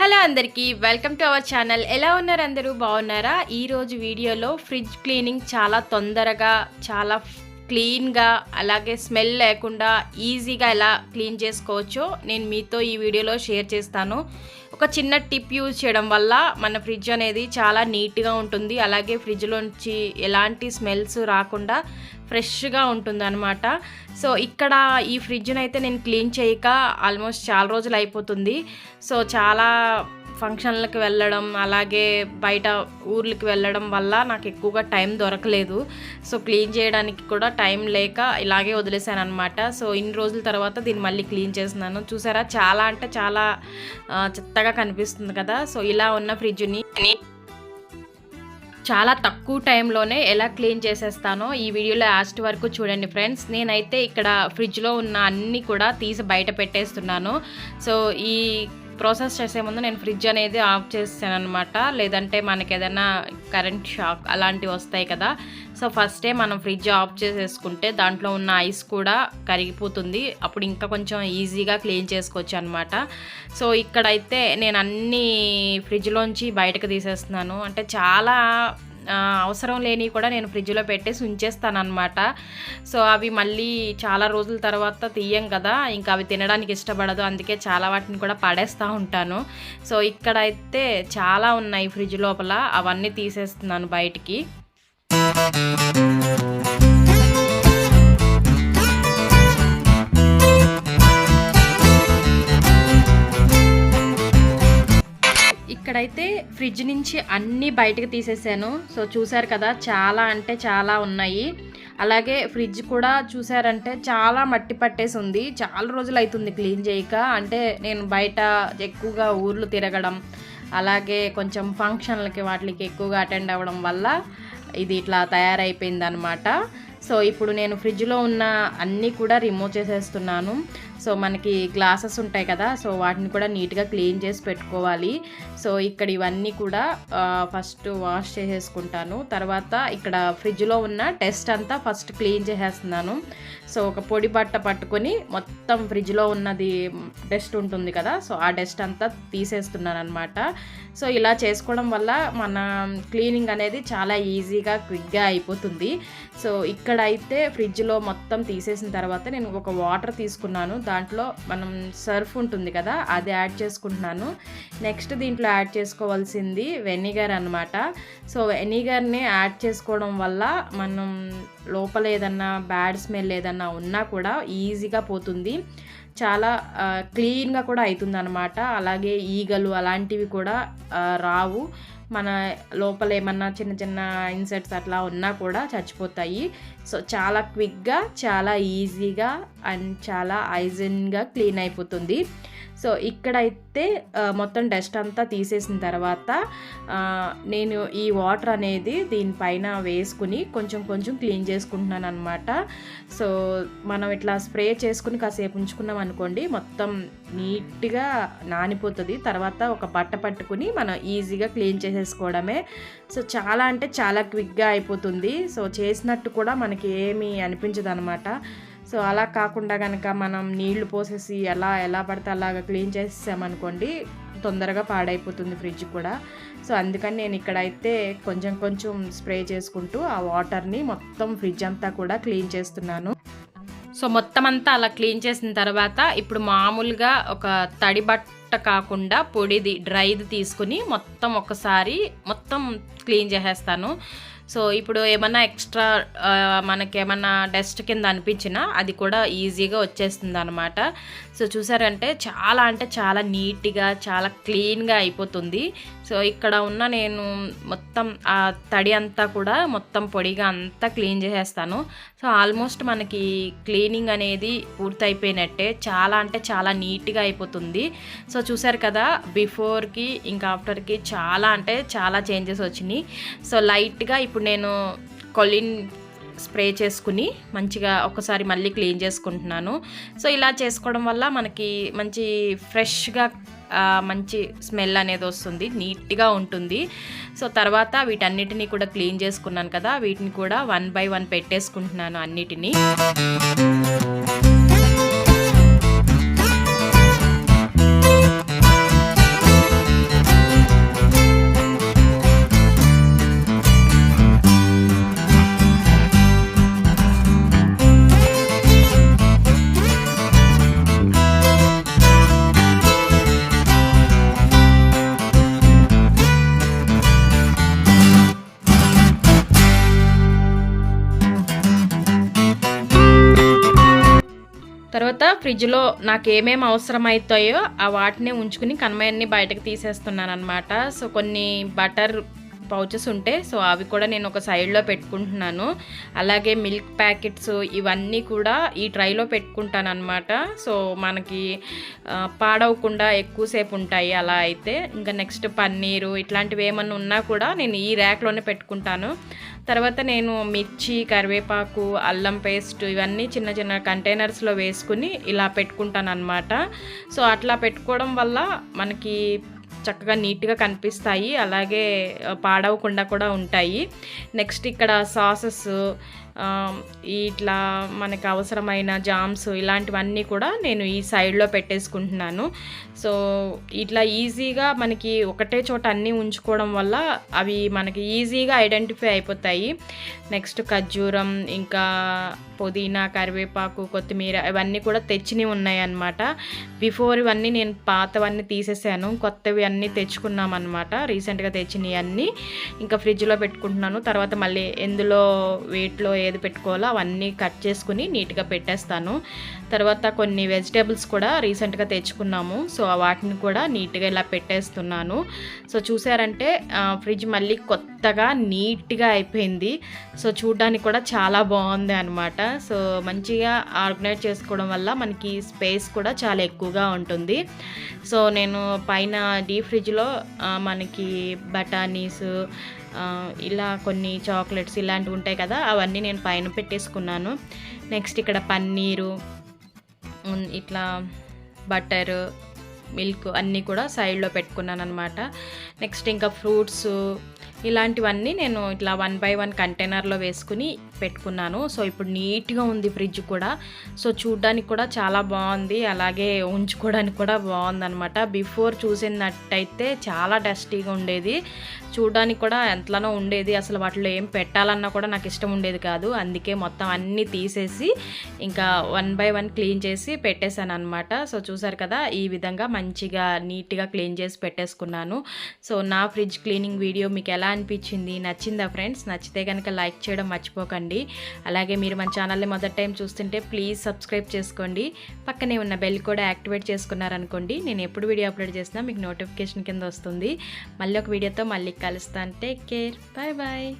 Hello అందరికీ welcome to our channel. ఎలా ఉన్నారు అందరూ? బాగున్నారా? ఈరోజు వీడియోలో ఫ్రిడ్జ్ క్లీనింగ్ చాలా తొందరగా చాలా క్లీన్గా అలాగే స్మెల్ లేకుండా ఈజీగా ఎలా క్లీన్ చేసుకోవచ్చో నేను మీతో ఈ వీడియోలో షేర్ చేస్తాను. ఒక చిన్న టిప్ యూజ్ చేయడం వల్ల మన ఫ్రిడ్జ్ అనేది చాలా నీట్గా ఉంటుంది. అలాగే ఫ్రిడ్జ్లోంచి ఎలాంటి స్మెల్స్ రాకుండా ఫ్రెష్గా ఉంటుందన్నమాట. సో ఇక్కడ ఈ ఫ్రిడ్జ్ని అయితే నేను క్లీన్ చేయక ఆల్మోస్ట్ చాలా రోజులు అయిపోతుంది. సో చాలా ఫంక్షన్లకు వెళ్ళడం అలాగే బయట ఊర్లకి వెళ్ళడం వల్ల నాకు ఎక్కువగా టైం దొరకలేదు. సో క్లీన్ చేయడానికి కూడా టైం లేక ఇలాగే వదిలేసాను అనమాట సో ఇన్ని రోజుల తర్వాత దీన్ని మళ్ళీ క్లీన్ చేస్తున్నాను. చూసారా? చాలా అంటే చాలా చెత్తగా కనిపిస్తుంది కదా? సో ఇలా ఉన్న ఫ్రిడ్జ్ని చాలా తక్కువ టైంలోనే ఎలా క్లీన్ చేసేస్తానో ఈ వీడియోలో లాస్ట్ వరకు చూడండి ఫ్రెండ్స్. నేనైతే ఇక్కడ ఫ్రిడ్జ్లో ఉన్న అన్నీ కూడా తీసి బయట పెట్టేస్తున్నాను. సో ఈ ప్రాసెస్ చేసే ముందు నేను ఫ్రిడ్జ్ అనేది ఆఫ్ చేస్తాను అనమాట లేదంటే మనకి ఏదైనా కరెంట్ షాక్ అలాంటివి వస్తాయి కదా. సో ఫస్టే మనం ఫ్రిడ్జ్ ఆఫ్ చేసేసుకుంటే దాంట్లో ఉన్న ఐస్ కూడా కరిగిపోతుంది. అప్పుడు ఇంకా కొంచెం ఈజీగా క్లీన్ చేసుకోవచ్చు అనమాట సో ఇక్కడైతే నేను అన్ని ఫ్రిడ్జ్లోంచి బయటకు తీసేస్తున్నాను. అంటే చాలా అవసరం లేని కూడా నేను ఫ్రిడ్జ్లో పెట్టేసి ఉంచేస్తానమాట సో అవి మళ్ళీ చాలా రోజుల తర్వాత తీయం కదా ఇంకా అవి తినడానికి ఇష్టపడదు అందుకే చాలా వాటిని కూడా పడేస్తూ ఉంటాను. సో ఇక్కడైతే చాలా ఉన్నాయి ఫ్రిడ్జ్ లోపల అవన్నీ తీసేస్తున్నాను బయటికి. ఇక్కడైతే ఫ్రిడ్జ్ నుంచి అన్నీ బయటకు తీసేసాను. సో చూసారు కదా చాలా అంటే చాలా ఉన్నాయి. అలాగే ఫ్రిడ్జ్ కూడా చూసారంటే చాలా మట్టి పట్టేసి ఉంది. చాలా రోజులు అవుతుంది క్లీన్ చేయక. అంటే నేను బయట ఎక్కువగా ఊర్లు తిరగడం అలాగే కొంచెం ఫంక్షన్లకి వాటికి ఎక్కువగా అటెండ్ అవ్వడం వల్ల ఇది ఇట్లా తయారైపోయింది అనమాట సో ఇప్పుడు నేను ఫ్రిడ్జ్లో ఉన్న అన్నీ కూడా రిమూవ్ చేసేస్తున్నాను. సో మనకి గ్లాసెస్ ఉంటాయి కదా సో వాటిని కూడా నీట్గా క్లీన్ చేసి పెట్టుకోవాలి. సో ఇక్కడ ఇవన్నీ కూడా ఫస్ట్ వాష్ చేసేసుకుంటాను. తర్వాత ఇక్కడ ఫ్రిడ్జ్లో ఉన్న టెస్ట్ అంతా ఫస్ట్ క్లీన్ చేసేస్తున్నాను. సో ఒక పొడి బట్ట పట్టుకొని మొత్తం ఫ్రిడ్జ్లో ఉన్నది డస్ట్ ఉంటుంది కదా సో ఆ డస్ట్ అంతా తీసేస్తున్నాను అనమాట సో ఇలా చేసుకోవడం వల్ల మన క్లీనింగ్ అనేది చాలా ఈజీగా క్విక్గా అయిపోతుంది. సో ఇక్కడ అయితే ఫ్రిడ్జ్లో మొత్తం తీసేసిన తర్వాత నేను ఒక వాటర్ తీసుకున్నాను. దాంట్లో మనం సర్ఫ్ ఉంటుంది కదా అది యాడ్ చేసుకుంటున్నాను. నెక్స్ట్ దీంట్లో యాడ్ చేసుకోవాల్సింది వెనిగర్ అనమాట సో వెనిగర్ని యాడ్ చేసుకోవడం వల్ల మనం లోపల ఏదన్నా బ్యాడ్ స్మెల్ ఏదన్నా ఉన్నా కూడా ఈజీగా పోతుంది. చాలా క్లీన్గా కూడా అవుతుంది అనమాట అలాగే ఈగలు అలాంటివి కూడా రావు. మన లోపల ఏమన్నా చిన్న చిన్న ఇన్సెట్స్ అట్లా ఉన్నా కూడా చచ్చిపోతాయి. సో చాలా క్విక్గా చాలా ఈజీగా అండ్ చాలా హైజీన్గా క్లీన్ అయిపోతుంది. సో ఇక్కడైతే మొత్తం డస్ట్ అంతా తీసేసిన తర్వాత నేను ఈ వాటర్ అనేది దీనిపైన వేసుకుని కొంచెం కొంచెం క్లీన్ చేసుకుంటున్నాను అనమాట సో మనం ఇట్లా స్ప్రే చేసుకుని కాసేపు ఉంచుకున్నాం అనుకోండి మొత్తం నీట్గా నానిపోతుంది. తర్వాత ఒక బట్ట పట్టుకుని మనం ఈజీగా క్లీన్ చేసేసుకోవడమే. సో చాలా అంటే చాలా క్విక్గా అయిపోతుంది. సో చేసినట్టు కూడా మనకి ఏమీ అనిపించదు అనమాట సో అలా కాకుండా కనుక మనం నీళ్ళు పోసేసి ఎలా ఎలా పడితే అలాగా క్లీన్ చేసామనుకోండి తొందరగా పాడైపోతుంది ఫ్రిడ్జ్ కూడా. సో అందుకని నేను ఇక్కడైతే కొంచెం కొంచెం స్ప్రే చేసుకుంటూ ఆ వాటర్ని మొత్తం ఫ్రిడ్జ్ అంతా కూడా క్లీన్ చేస్తున్నాను. సో మొత్తం అంతా అలా క్లీన్ చేసిన తర్వాత ఇప్పుడు మామూలుగా ఒక తడి బట్ట కాకుండా పొడిది డ్రైది తీసుకుని మొత్తం ఒకసారి మొత్తం క్లీన్ చేసేస్తాను. సో ఇప్పుడు ఏమన్నా ఎక్స్ట్రా మనకేమన్నా డస్ట్ కింద అనిపించినా అది కూడా ఈజీగా వచ్చేస్తుంది అనమాట సో చూసారంటే చాలా అంటే చాలా నీట్గా చాలా క్లీన్గా అయిపోతుంది. సో ఇక్కడ ఉన్న నేను మొత్తం ఆ తడి అంతా కూడా మొత్తం పొడిగా అంతా క్లీన్ చేసేస్తాను. సో ఆల్మోస్ట్ మనకి క్లీనింగ్ అనేది పూర్తయిపోయినట్టే చాలా అంటే చాలా నీట్గా అయిపోతుంది. సో చూసారు కదా బిఫోర్కి ఇంకా ఆఫ్టర్కి చాలా అంటే చాలా చేంజెస్ వచ్చినాయి. సో లైట్గా ఇప్పుడు నేను కొలిన్ స్ప్రే చేసుకుని మంచిగా ఒకసారి మళ్ళీ క్లీన్ చేసుకుంటున్నాను. సో ఇలా చేసుకోవడం వల్ల మనకి మంచి ఫ్రెష్గా మంచి స్మెల్ అనేది వస్తుంది నీట్గా ఉంటుంది. సో తర్వాత వీటన్నిటిని కూడా క్లీన్ చేసుకున్నాను కదా వీటిని కూడా వన్ బై వన్ పెట్టేసుకుంటున్నాను అన్నిటినీ. తర్వాత ఫ్రిడ్జ్లో నాకు ఏమేమి అవసరమవుతాయో ఆ వాటిని ఉంచుకుని కనమయాన్ని బయటకు తీసేస్తున్నాను అనమాట సో కొన్ని బటర్ పౌచెస్ ఉంటే సో అవి కూడా నేను ఒక సైడ్లో పెట్టుకుంటున్నాను. అలాగే మిల్క్ ప్యాకెట్స్ ఇవన్నీ కూడా ఈ ట్రైలో పెట్టుకుంటాను అనమాట సో మనకి పాడవకుండా ఎక్కువసేపు ఉంటాయి అలా అయితే. ఇంకా నెక్స్ట్ పన్నీరు ఇట్లాంటివి ఏమన్నా ఉన్నా కూడా నేను ఈ ర్యాక్లోనే పెట్టుకుంటాను. తర్వాత నేను మిర్చి కరివేపాకు అల్లం పేస్ట్ ఇవన్నీ చిన్న చిన్న కంటైనర్స్లో వేసుకుని ఇలా పెట్టుకుంటాను అనమాట సో అట్లా పెట్టుకోవడం వల్ల మనకి చక్కగా నీట్గా కనిపిస్తాయి. అలాగే పాడవకుండా కూడా ఉంటాయి. నెక్స్ట్ ఇక్కడ సాసెస్ ఇట్లా మనకు అవసరమైన జామ్స్ ఇలాంటివన్నీ కూడా నేను ఈ సైడ్లో పెట్టేసుకుంటున్నాను. సో ఇట్లా ఈజీగా మనకి ఒకటే చోట అన్నీ ఉంచుకోవడం వల్ల అవి మనకి ఈజీగా ఐడెంటిఫై అయిపోతాయి. నెక్స్ట్ ఖర్జూరం ఇంకా పుదీనా కరివేపాకు కొత్తిమీర ఇవన్నీ కూడా తెచ్చినవి ఉన్నాయి అన్నమాట బిఫోర్ ఇవన్నీ నేను పాతవన్నీ తీసేసాను. కొత్తవి అన్నీ తెచ్చుకున్నాం అనమాట రీసెంట్గా తెచ్చినవి అన్నీ. ఇంకా ఫ్రిడ్జ్లో పెట్టుకుంటున్నాను. తర్వాత మళ్ళీ ఎందులో వెయిట్లో ఏది పెట్టుకోవాలో అవన్నీ కట్ చేసుకుని నీట్గా పెట్టేస్తాను. తర్వాత కొన్ని వెజిటేబుల్స్ కూడా రీసెంట్గా తెచ్చుకున్నాము. సో వాటిని కూడా నీట్గా ఇలా పెట్టేస్తున్నాను. సో చూసారంటే ఫ్రిడ్జ్ మళ్ళీ కొత్తగా నీట్గా అయిపోయింది. సో చూడడానికి కూడా చాలా బాగుంది అనమాట సో మంచిగా ఆర్గనైజ్ చేసుకోవడం వల్ల మనకి స్పేస్ కూడా చాలా ఎక్కువగా ఉంటుంది. సో నేను పైన డీప్ ఫ్రిడ్జ్లో మనకి బఠానీస్ ఇలా కొన్ని చాక్లెట్స్ ఇలాంటివి ఉంటాయి కదా అవన్నీ నేను పైన పెట్టేసుకున్నాను. నెక్స్ట్ ఇక్కడ పన్నీరు ఇట్లా బటర్ మిల్క్ అన్నీ కూడా సైడ్లో పెట్టుకున్నాను అనమాట నెక్స్ట్ ఇంకా ఫ్రూట్స్ ఇలాంటివన్నీ నేను ఇట్లా వన్ బై వన్ కంటైనర్లో వేసుకుని పెట్టుకున్నాను. సో ఇప్పుడు నీట్గా ఉంది ఫ్రిడ్జ్ కూడా. సో చూడ్డానికి కూడా చాలా బాగుంది. అలాగే ఉంచుకోవడానికి కూడా బాగుందనమాట బిఫోర్ చూసినట్టయితే చాలా డస్టీగా ఉండేది. చూడడానికి కూడా ఎంతలానో ఉండేది. అసలు వాటిలో ఏం పెట్టాలన్నా కూడా నాకు ఇష్టం ఉండేది కాదు. అందుకే మొత్తం అన్నీ తీసేసి ఇంకా వన్ బై వన్ క్లీన్ చేసి పెట్టేశాను అనమాట సో చూసారు కదా ఈ విధంగా మంచిగా నీట్గా క్లీన్ చేసి పెట్టేసుకున్నాను. సో నా ఫ్రిడ్జ్ క్లీనింగ్ వీడియో మీకు ఎలా అనిపించింది నచ్చిందా ఫ్రెండ్స్? నచ్చితే కనుక లైక్ చేయడం మర్చిపోకండి. అలాగే మీరు మన ఛానల్ని మొదటి టైం చూస్తుంటే ప్లీజ్ సబ్స్క్రైబ్ చేసుకోండి. పక్కనే ఉన్న బెల్ కూడా యాక్టివేట్ చేసుకున్నారనుకోండి నేను ఎప్పుడు వీడియో అప్లోడ్ చేసినా మీకు నోటిఫికేషన్ కింద వస్తుంది. మళ్ళీ ఒక వీడియోతో మళ్ళీ కలుస్తాను. Take care. Bye bye.